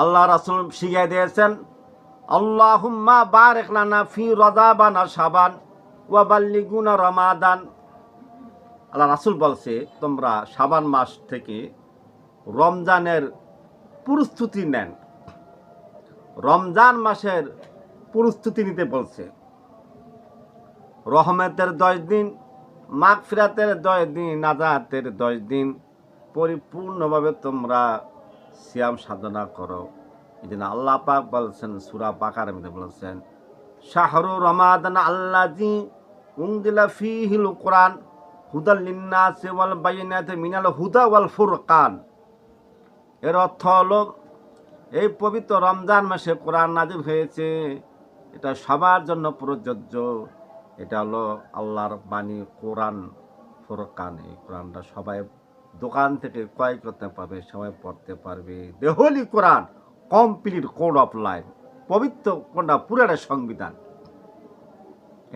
আল্লাহ রাসুল শিখিয়ে দিয়েছেন, আল্লাহুম্মা বারেক লানা ফি রজাবানা সাবান ওয়া বাল্লিগুনা রমাদান। আল্লাহ রাসুল বলছে, তোমরা সাবান মাস থেকে রমজানের প্রস্তুতি নেন। রমজান মাসের প্রস্তুতি নিতে বলছে। রহমতের দশ দিন, মাগফিরাতের দশ দিন, নাজাতের দশ দিন, পরিপূর্ণভাবে তোমরা সিয়াম সাধনা করো। এই জন্য আল্লাহ পাক বলছেন, সুরা পাকার মধ্যে বলছেন, শাহরু রমাদান আল্লাজি উংদিলা ফিহিল কোরআন হুদাল লিন্নাসি ওয়াল বাইনাতে মিনাল হুদা ওয়াল ফুরকান। এর অর্থ হলো, এই পবিত্র রমজান মাসে কোরআন নাজিল হয়েছে, এটা সবার জন্য প্রযোজ্য। এটা হলো আল্লাহর বাণী কোরআন, ফুরকান। এই কোরআনটা সবাই দোকান থেকে ক্রয় করতে পারবে, সবাই পড়তে পারবে। দেহলি কোরআন কমপ্লিট কোড অফ লাইফ পবিত্র কোনটা? পুরাটা সংবিধান।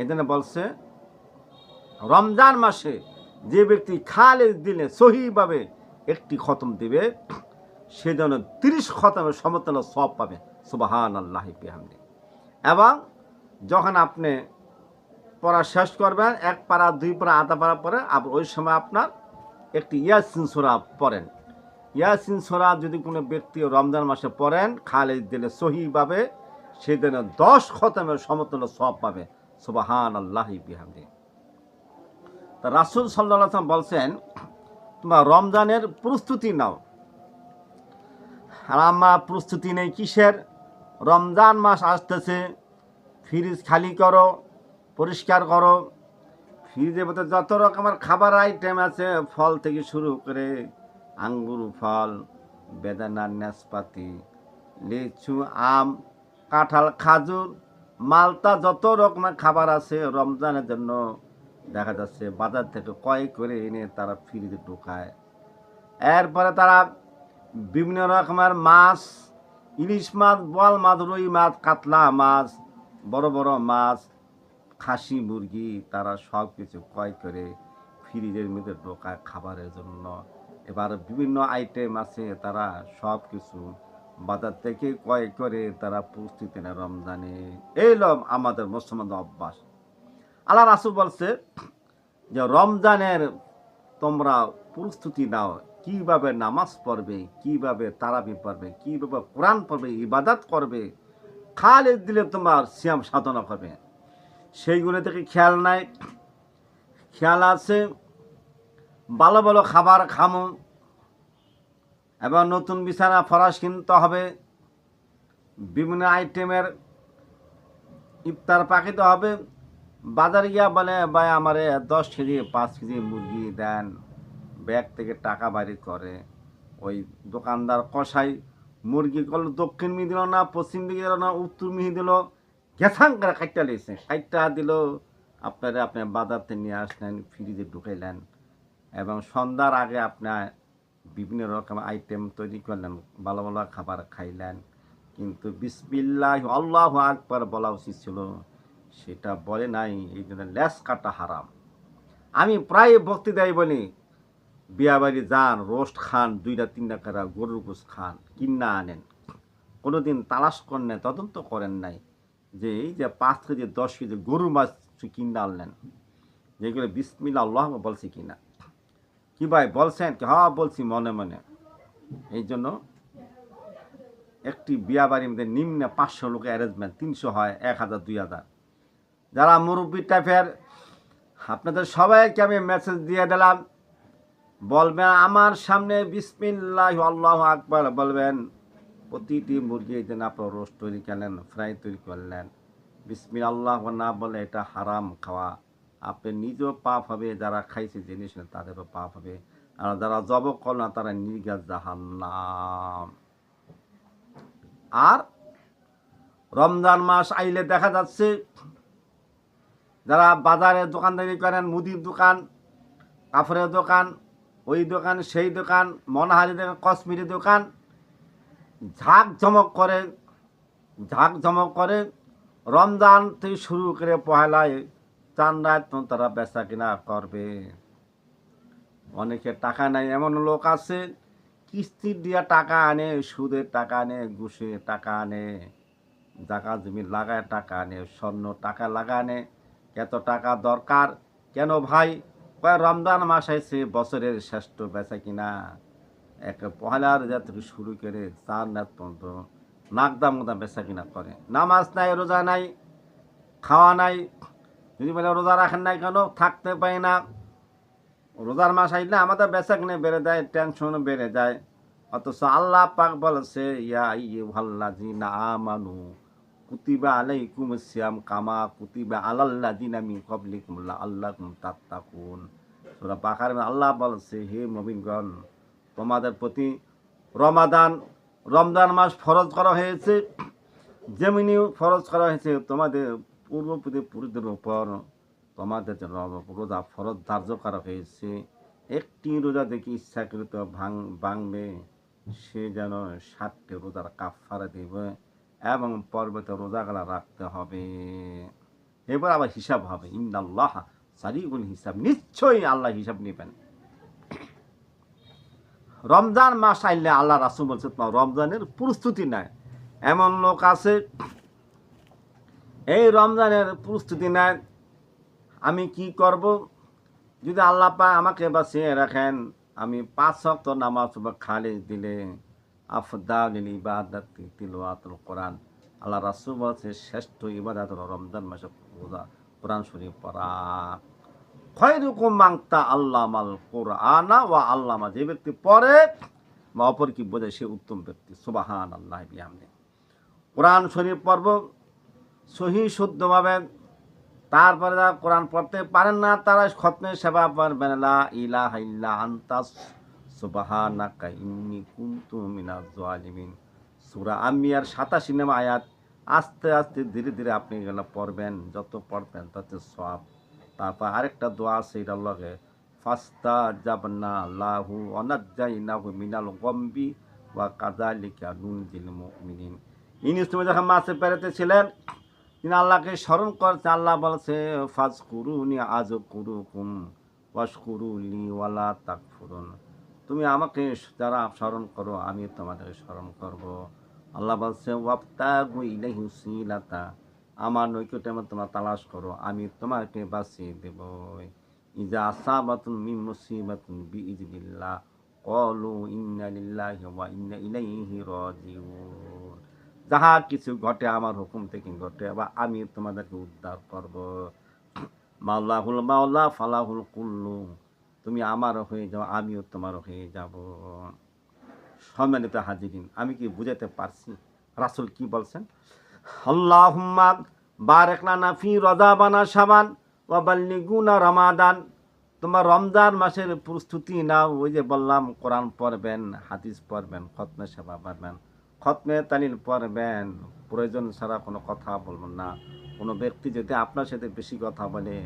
জন্য বলছে, রমজান মাসে যে ব্যক্তি খালে দিলে সহিভাবে একটি খতম দিবে, সে যেন তিরিশ খতমের সমতল সব পাবে। সুবাহান আল্লাহ বিহামদি। এবং যখন আপনি পড়া শেষ করবেন, এক পাড়া দুই পাড়া আধা পাড়া পরে ওই সময় আপনার একটি ইয়াসিন সোরা পড়েন। ইয়াসিন সোরা যদি কোনো ব্যক্তি রমজান মাসে পড়েন খালে দিলে সহিভাবে সে যেন দশ খতমের সমতল সব পাবে। সুবাহান আল্লাহ বিহামদি। তা রাসুল সাল্লাহ আসলাম বলছেন, তোমার রমজানের প্রস্তুতি নাও। আর আমার প্রস্তুতি নেই কিসের? রমজান মাস আসতেছে, ফ্রিজ খালি করো, পরিষ্কার করো ফ্রিজের মধ্যে যত রকমের খাবার আইটেম আছে, ফল থেকে শুরু করে আঙ্গুর ফল, বেদানা, নাশপাতি, লিচু, আম, কাঁঠাল, খাজুর মালতা যত রকমের খাবার আছে রমজানের জন্য দেখা যাচ্ছে বাজার থেকে ক্রয় করে এনে তারা ফ্রিজে ঢোকায়। এরপরে তারা বিভিন্ন রকমের মাছ, ইলিশ মাছ, বোয়াল মাছ, রুই মাছ, কাতলা মাছ, বড় বড় মাছ খাসি, মুরগি, তারা সব কিছু ক্রয় করে ফ্রিজের মধ্যে ঢোকায় খাবারের জন্য। এবার বিভিন্ন আইটেম আছে, তারা সব কিছু বাজার থেকে ক্রয় করে তারা প্রস্তুতি নেয় রমজানে। এই লম আমাদের মুসলমান অভ্যাস। আল্লাহ রাসুল বলছে যে, রমজানের তোমরা প্রস্তুতি নাও। কীভাবে নামাজ পড়বে, কীভাবে তারাবি পড়বে, কীভাবে কোরআন পড়বে, ইবাদত করবে খালে দিলে তোমার সিয়াম সাধনা হবে সেইগুলো থেকে খেয়াল নাই। খেয়াল আছে, ভালো ভালো খাবার খামো। এবং নতুন বিছানা ফরাস কিনতে হবে। বিভিন্ন আইটেমের ইফতার পাকিতে হবে। বাজারে গিয়া বলে, ভাই, আমারে দশ কেজি, পাঁচ কেজি মুরগি দেন। ব্যাগ থেকে টাকা বাড়ি করে। ওই দোকানদার কষাই মুরগি করল দক্ষিণ মিহি দিল না পশ্চিম দিকে দিল না উত্তর মিহি দিল গেছাং করে কাইটা লেগেছে কাইটা দিল, আপনারা আপনি বাজারতে নিয়ে আসলেন, ফ্রিজে ঢুকাইলেন এবং সন্ধ্যার আগে আপনার বিভিন্ন রকম আইটেম তৈরি করলেন, ভালো ভালো খাবার খাইলেন। কিন্তু বিসমিল্লাহ, আল্লাহ আকবার বলা উচিত ছিল, সেটা বলে নাই, এই জন্য ল্যাস কাটা হারাম। আমি প্রায় বক্তৃতায় বলি বিয়াবাড়ি যান, রোস্ট খান, দুইটা তিনটা কারা গরুর গোস খান, কিনা আনেন। কোনোদিন তালাশ করেন নাই, তদন্ত করেন নাই। যে এই যে পাঁচ কেজি দশ কেজি গরু মাছ কিনে আনলেন। যেগুলো বিসমিল্লা আল্লাহ বলছি কিনা। কি ভাই বলছেন? কি? হ্যাঁ বলছি মনে মনে। এই জন্য একটি বিয়া বাড়ির মধ্যে নিম্নে পাঁচশো লোক অ্যারেঞ্জমেন্ট তিনশো হয়, এক হাজার, দুই হাজার। যারা মুরব্বী টাইপের, আপনাদের সবাইকে আমি মেসেজ দিয়ে দিলাম। বলবেন, আমার সামনে বিসমিল্লাহ আল্লাহ আকবার বলবেন প্রতিটি মুরগি এই যেন আপনার রোস্ট তৈরি করলেন, ফ্রাই তৈরি করলেন বিসমিল আল্লাহ না বলে এটা হারাম খাওয়া। আপনি নিজেও পাপ হবে, যারা খাইছে জিনিস না, তাদেরও পাপ হবে। আর যারা জব করল না, তারা নির্গাত জাহান্নাম। আর রমজান মাস আইলে দেখা যাচ্ছে, যারা বাজারে দোকানদারি করেন, মুদির দোকান কাপড়ের দোকান, ওই দোকান, সেই দোকান মনোহারি দোকান কসমেটিক দোকান ঝাঁক ঝমক করে ঝাঁক ঝমক করে রমজান থেকে শুরু করে পহেলায় চান রাত তারা বেচা কিনা করবে। অনেকে টাকা নেয়, এমন লোক আছে, কিস্তি দিয়া টাকা আনে, সুদের টাকা আনে, ঘুষের টাকা আনে জায়গা জমি লাগায় টাকা আনে, স্বর্ণ টাকা লাগানে এত টাকা দরকার, কেন ভাই? রমজান মাস আইছে বছরের শ্রেষ্ঠ বেচা কিনা। এক পহেলা রোজা থেকে শুরু করে চার রাত পর্যন্ত নাকদাম মোদা বেচা কিনা করে। নামাজ নাই, রোজা নাই, খাওয়া নাই, যদি বলে রোজা রাখেন নাই কেন? থাকতে পাই না। রোজার মাস আইলে আমাদের বেচা কিনে বেড়ে যায় টেনশন বেড়ে যায়। অথচ আল্লাহ পাক বলছে, ইয়া ইয়ে ভাল্লাজি না আমানু কুতিবা আলাইকুম সিয়াম কামা কুতিবা আলাল্লাযিনা মিন ক্বাবলিকুম লাআল্লাকুম তাত্তাকুন। সূরা বাকারে আল্লাহ বলছে, হে মুমিনগণ তোমাদের প্রতি রমাদান, রমজান মাস ফরজ করা হয়েছে। যেমনি ফরজ করা হয়েছে, তোমাদের পূর্বপুরী পুরুষদের উপর তোমাদের জন্য রোজা ফরজ ধার্য করা হয়েছে। একটি রোজা দেখি ইচ্ছাকৃত ভাঙ ভাঙবে, সে যেন ষাটটি রোজার কাফারা দেবে এবং পর্বতে রোজাগুলা রাখতে হবে। এবার আবার হিসাব হবে। ইন্দাল্লাহ সারিগুল হিসাব। নিশ্চয়ই আল্লাহ হিসাব নেবেন। রমজান মাস আইলে আল্লাহ রাসুল বলছে তোমার রমজানের প্রস্তুতি নেয় এমন লোক আছে, এই রমজানের প্রস্তুতি নেয় আমি কি করব? যদি আল্লাহ পা আমাকে বাঁচিয়ে রাখেন, আমি পাঁচ শক্ত নামাজ বা খালি দিলে আফদাল ইবাদত তিলওয়াতুল কোরআন। আল্লাহ রাসুল বলছে, শ্রেষ্ঠ ইবাদত রমজান মাসে কোরআন শরীফ পড়া। খয়রুকুম মাংতা আল্লামাল কোরআনা ওয়া আল্লামা, যে ব্যক্তি পড়ে, বা অপর কি বোঝে, সে উত্তম ব্যক্তি। সুবাহান আল্লাহ বিহামদে। কোরআন শরীফ পর্ব সহি শুদ্ধভাবে, তারপরে যারা কোরআন পড়তে পারেন না, তারা খতমে সেবা পারবেন, লা ইলাহা ইল্লা আনতাস সুবহানাকা ইন্নী কুনতু মিনাজ সূরা আম্বিয়ার 87 নম্বর আয়াত, আস্তে আস্তে ধীরে ধীরে আপনি এগুলো পড়বেন, যত পড়বেন, তত সওয়াব তারপর আরেকটা দোয়া আছে এটার লগে। ফাস্তা জাবনা লাহু অনাজ্জাইনাহু মিনাল গম্বি ওয়া কাযালিকা নুনজিল মুমিনিন। ইনি তুমি যখন মাছে পেরেতে ছিলেন, তিনি আল্লাহকে স্মরণ করছে আল্লাহ বলছে ফাজ কুরুনি আজ কুরুকুম ওয়াস কুরুলি ওয়ালা তাক ফুরুন তুমি আমাকে যারা স্মরণ করো আমি তোমাদের স্মরণ করব। আল্লাহ বলছে ওয়াপ্তাগু ইলাইহি উসিলাতা আমার নৈকট্যে তোমরা তালাশ করো, আমি তোমাকে বাঁচিয়ে দেব ইজা আসাবাতুন মিন মুসিবাতুন বিইজনিল্লাহ ক্বালু ইন্না লিল্লাহি ওয়া ইন্না ইলাইহি রাজিউন। যাহা কিছু ঘটে আমার হুকুম থেকে ঘটে বা আমি তোমাদেরকে উদ্ধার করব। মাওলা মাওলাহুল মাওলা ফালা ফালাহুল কুল্লু, তুমি আমার হয়ে যাও, আমিও তোমার হয়ে যাব। সম্মানিত হাজিরিন, আমি কি বুঝাতে পারছি? রাসুল কি বলছেন? আল্লাহুম্মা বারেক লানা ফি রজাবানা সাবান ওয়া বাল্লিগুনা রমাদান। তোমার রমজান মাসের প্রস্তুতি নাও, ওই যে বললাম, কোরআন পড়বেন, হাদিস পড়বেন খতমে সেবা পারবেন খতমে তালিল পড়বেন। প্রয়োজন ছাড়া কোনো কথা বলবেন না। কোনো ব্যক্তি যদি আপনার সাথে বেশি কথা বলে,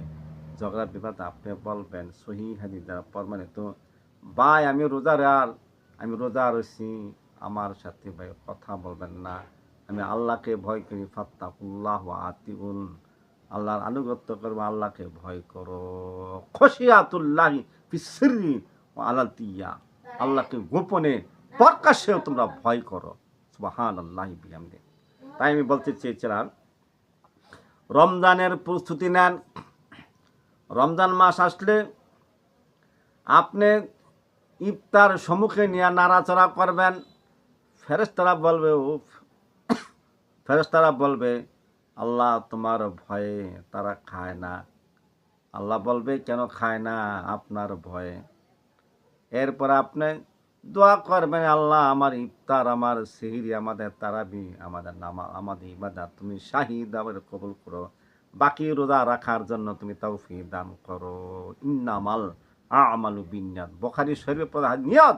ঝগড়া বিবাদ, আপনি বলবেন, সহি হাদিস দ্বারা পড়বেন তো ভাই, আমি রোজা আর আমি রোজা রয়েছি আমার সাথে ভাই কথা বলবেন না। আমি আল্লাহকে ভয় করি, ফাত্তাকুল্লাহ আতিউন আল্লাহর আনুগত্য করব, আল্লাহকে ভয় করো। খসিয়াতুল্লাহি ফিসরি ও আলাতিয়া আল্লাহকে গোপনে প্রকাশ্যেও তোমরা ভয় করো। সুবাহান আল্লাহ বিহামদে তাই আমি বলতে চেয়েছিলাম, রমজানের প্রস্তুতি নেন। রমজান মাস আসলে আপনি ইফতার সম্মুখে নিয়ে নাড়াচড়া করবেন। ফেরেস্তারা বলবে ও ফেরেস্তারা বলবে, আল্লাহ তোমার ভয়ে তারা খায় না। আল্লাহ বলবে, কেন খায় না আপনার ভয়ে? এরপর আপনি দোয়া করবেন, আল্লাহ আমার ইফতার, আমার সেহিরি আমাদের তারাবি, আমাদের নামা আমাদের ইবাদত, তুমি শাহিদ আবার কবুল করো। বাকি রোজা রাখার জন্য তুমি তৌফি দান করো। ইন্নামাল আমালু বিনিয়াদ বখারি শরীর প্রধান নিয়ত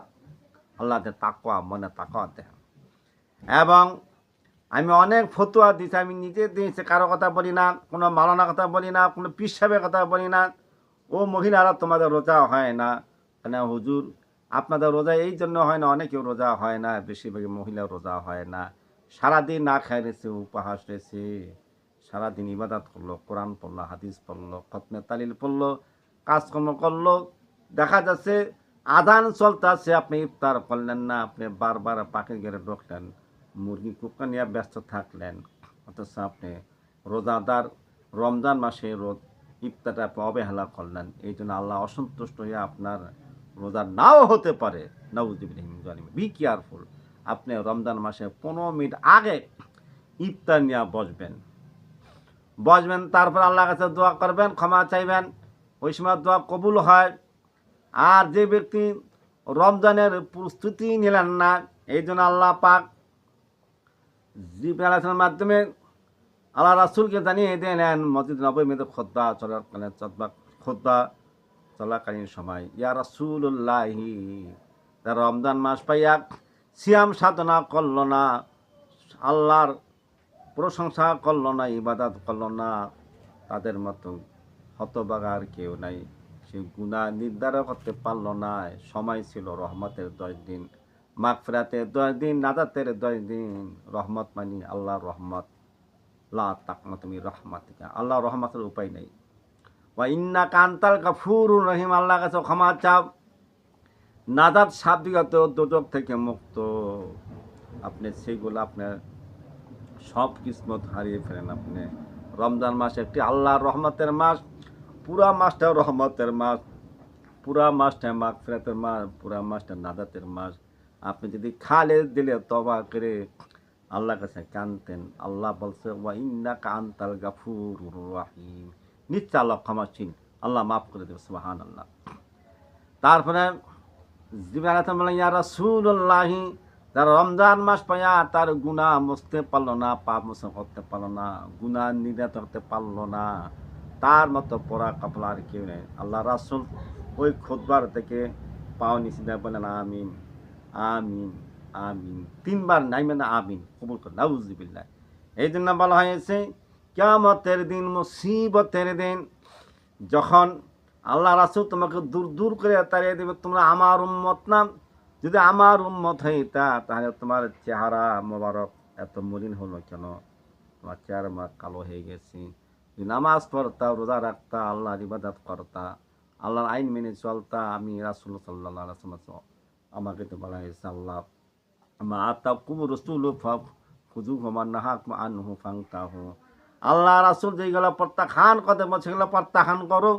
আল্লাহ তাকোয়া মনে তাকোয়া দেন। এবং আমি অনেক ফতুয়া দিচ্ছি আমি নিজে দিয়েছি, কারও কথা বলি না, কোনো মালানা কথা বলি না, কোনো পিসাবের কথা বলি না। ও মহিলারা, তোমাদের রোজা হয় না। মানে হুজুর, আপনাদের রোজা এই জন্য হয় না অনেকেও রোজা হয় না, বেশিরভাগই মহিলা রোজা হয় না। সারাদিন না খাই রয়েছে উপহাস রয়েছে সারাদিন ইবাদত করল, কোরআন পড়ল, হাদিস পড়ল, খতমে তালিল পড়ল, কাজকর্ম করল। দেখা যাচ্ছে, আদান চলতে আছে আপনি ইফতার করলেন না, আপনি বারবার পাখি গেড়ে ঢুকলেন। মুরগি কুকা নিয়ে ব্যস্ত থাকলেন। অথচ আপনি রোজাদার রমজান মাসে রোজ ইফতারটা আপনি অবহেলা করলেন। এই জন্য আল্লাহ অসন্তুষ্ট হয়ে আপনার রোজা নাও হতে পারে। নাউজিবিন বি কেয়ারফুল আপনি রমজান মাসে পনেরো মিনিট আগে ইফতার নিয়ে বসবেন। বসবেন, তারপর আল্লাহর কাছে দোয়া করবেন, ক্ষমা চাইবেন। ওই সময় দোয়া কবুল হয়। আর যে ব্যক্তি রমজানের প্রস্তুতি নিলেন না, এই জন্য আল্লাহ পাক জিব আলাইসলামের মাধ্যমে আল্লাহ রাসুলকে জানিয়ে দিলেন মসজিদ নবী মেয়েদের খোদ্দা চলাকালীন চতবা খোদ্দা চলাকালীন সময়। ইয়া রাসুল্লাহি তার রমজান মাস পাইয়া সিয়াম সাধনা করল না, আল্লাহর প্রশংসা করল না, ইবাদত করল না, তাদের মতো হতবাগার কেউ নাই। সে গুণা নির্ধারণ করতে পারল না, সময় ছিল রহমতের দশ দিন। মাগফিরাতের দশ দিন, নাজাতের দশ দিন রহমত মানি, আল্লাহর রহমত। লা তাকমা তুমি রহমাতিকা। আল্লাহ রহমতের উপায় নেই। ওয়া ইন্না কান্তাল কাফুর রহিম। আল্লাহ কাছে ক্ষমা চাপ নাজাত সাবিগত দোজক থেকে মুক্ত। আপনি সেইগুলো আপনার সব কিসমত হারিয়ে ফেলেন আপনি। রমজান মাস একটি আল্লাহর রহমতের মাস, পুরা মাসটা রহমতের মাস, পুরা মাসটা মাঘ ফেরাতের মাস, পুরা মাসটা নাদাতের মাস। আপনি যদি খালে দিলে তবা করে আল্লাহর কাছে কানতেন আল্লাহ বলছে, ওয়া কান্তাল গাফুর রাহিম। নিশ্চয় আল্লাহ ক্ষমাসীন আল্লাহ মাফ করে দেবে সুবাহান আল্লাহ তারপরে ইয়া রাসূলুল্লাহি রমজান মাস পাইয়া তার গুনাহ মুছতে পারল না, পাপ মোচন করতে পারল না, গুনাহ নির্যাত করতে পারল না, তার মতো পড়া কাপলা আর কেউ নেই। আল্লাহ রাসুল ওই খুদবার থেকে পাও নিচে বলেন আমিন। আমিন আমিন। তিনবার নাই মানে আমিন, কবুল করে নাউজিবিল্লাহ এই জন্য বলা হয়েছে কেমতের দিন, মুসিবতের দিন, যখন আল্লাহ রাসুল তোমাকে দূর দূর করে তাড়িয়ে দেবে, তোমরা আমার উম্মত না। যদি আমার উম্মত হইতা তাহলে তোমার চেহারা মোবারক এত মলিন হলো কেন? তোমার চেহারা কালো হয়ে গেছে। যদি নামাজ পড়তা, রোজা রাখতা, আল্লাহর ইবাদত করতা, আল্লাহর আইন মেনে চলতা, আমি রাসুল সাল্লাহ সাল্লাম আমাকে তো বলা হয়েছে আল্লাহ। মা আতাকুম রসুল খুজু হমান নাহাক আনহু ফাংতাহু। আল্লাহ রাসুল যেগুলো প্রত্যাখ্যান করতে সেগুলো প্রত্যাখ্যান করো।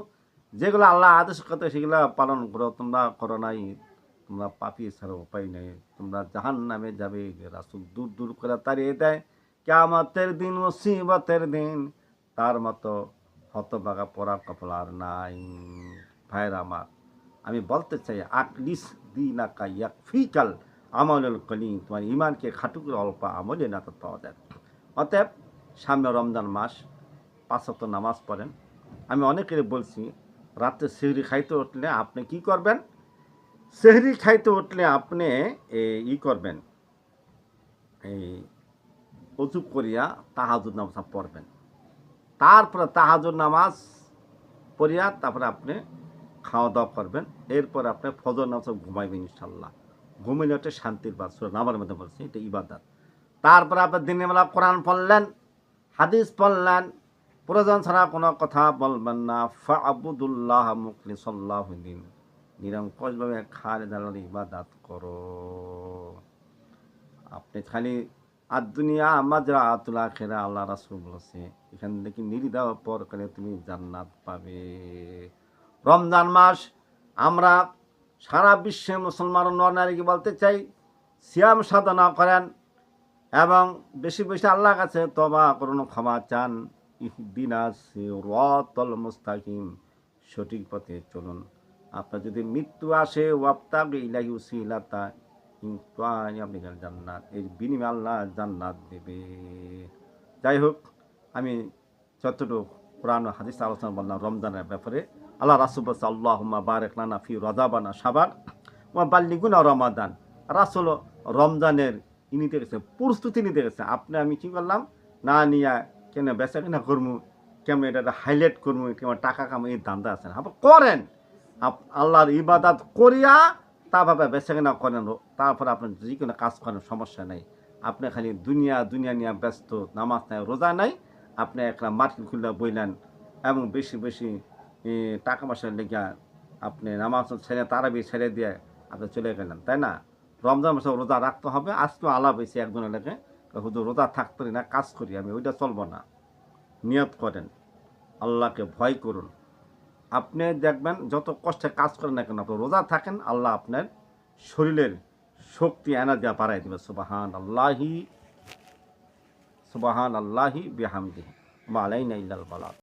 যেগুলো আল্লাহ আদেশ করতে, সেগুলো পালন করো। তোমরা করো নাই, তোমরা পাপি ছাড়া উপায় নেই। তোমরা জাহান নামে যাবে রাসুল দূর দূর করে তাড়িয়ে দেয়। কেমতের দিন, মুসিবতের দিন, তার মতো হতবাগা পড়া কপাল আর নাই। ভাইয়ের আমার আমি বলতে চাই আকলিস দিন আকা ইয়াক ফিকাল আমল কলি তোমার ইমানকে খাটু করে অল্প আমলে না তো পাওয়া যায় অতএব সামনে রমজান মাস পাঁচশত নামাজ পড়েন। আমি অনেকের বলছি রাত্রে সেহরি খাইতে উঠলে আপনি কি করবেন? সেহরি খাইতে উঠলে আপনি ই করবেন এই অজু করিয়া তাহাজুর নামাজ পড়বেন। তারপরে তাহাজুর নামাজ পড়িয়া তারপরে আপনি খাওয়া দাওয়া করবেন। এরপর আপনি ফজর নামাজ ঘুমাইবেন ইনশাল্লাহ ঘুমিয়ে একটা শান্তির বাদ সুরা নামার মধ্যে বলছি এটা ইবাদত। তারপরে আপনি দিনের বেলা কোরআন পড়লেন, হাদিস পড়লেন, প্রয়োজন ছাড়া কোনো কথা বলবেন না। ফাবুদুল্লাহ মুখলিসল্লাহ দিন। নিরঙ্কুশভাবে খালে দালাল ইবাদাত করো। আপনি খালি আর দুনিয়া মাজরা আতুলা খেরা আল্লাহ রাসুল বলেছে এখান থেকে নিরিদাও পর করে তুমি জান্নাত পাবে। রমজান মাস, আমরা সারা বিশ্বে মুসলমান নর নারীকে বলতে চাই, সিয়াম সাধনা করেন এবং বেশি বেশি আল্লাহ কাছে তবা করুন, ক্ষমা চান। সিরাতাল মুস্তাকিম, সঠিক পথে চলুন। আপনার যদি মৃত্যু আসে আপনি জান্নাত, এর বিনিময়ে আল্লাহ জান্নাত দেবে। যাই হোক, আমি যতটুকু পুরানো হাদিস আলোচনা বললাম রমজানের ব্যাপারে আল্লাহ রাসুল বলছে আল্লাহ বারেক লানা ফি রজাবানা সাবান ওয়া বাল্লিগুনা রমাদান। রাসুল রমজানের ই নিতে গেছে, প্রস্তুতি নিতে গেছে। আপনি, আমি কি করলাম? না নিয়া কেন বেচা কেনা করব কেমন এটা হাইলাইট করব কেমন টাকা কামাই এই দান্দা আছে না। করেন। আল্লাহর ইবাদত করিয়া তারপরে বেচা কেনা করেন। তারপর আপনি যে কোনো কাজ করেন, সমস্যা নেই। আপনি খালি দুনিয়া দুনিয়া নিয়ে ব্যস্ত, নামাজ নাই, রোজা নাই। আপনি একটা মার্কেট খুলে বইলেন এবং বেশি বেশি টাকা পয়সা লেগা আপনি নামাজ ছেড়ে, তারাবি ছেড়ে দিয়ে আপনি চলে গেলেন, তাই না? রমজান মাসে রোজা রাখতে হবে আজকেও আলাপ হয়েছে একজন এলাকে হুজুর, রোজা থাকতে না, কাজ করি আমি, ওইটা চলবো না। নিয়ত করেন, আল্লাহকে ভয় করুন। আপনি দেখবেন যত কষ্টে কাজ করেন না কেন, আপনি রোজা থাকেন, আল্লাহ আপনার শরীরের শক্তি, এনার্জি বাড়াই দেবে সুবাহান আল্লাহি সুবাহান আল্লাহি বিহামদিহি মালাইনা ইল্লাল বালাগ।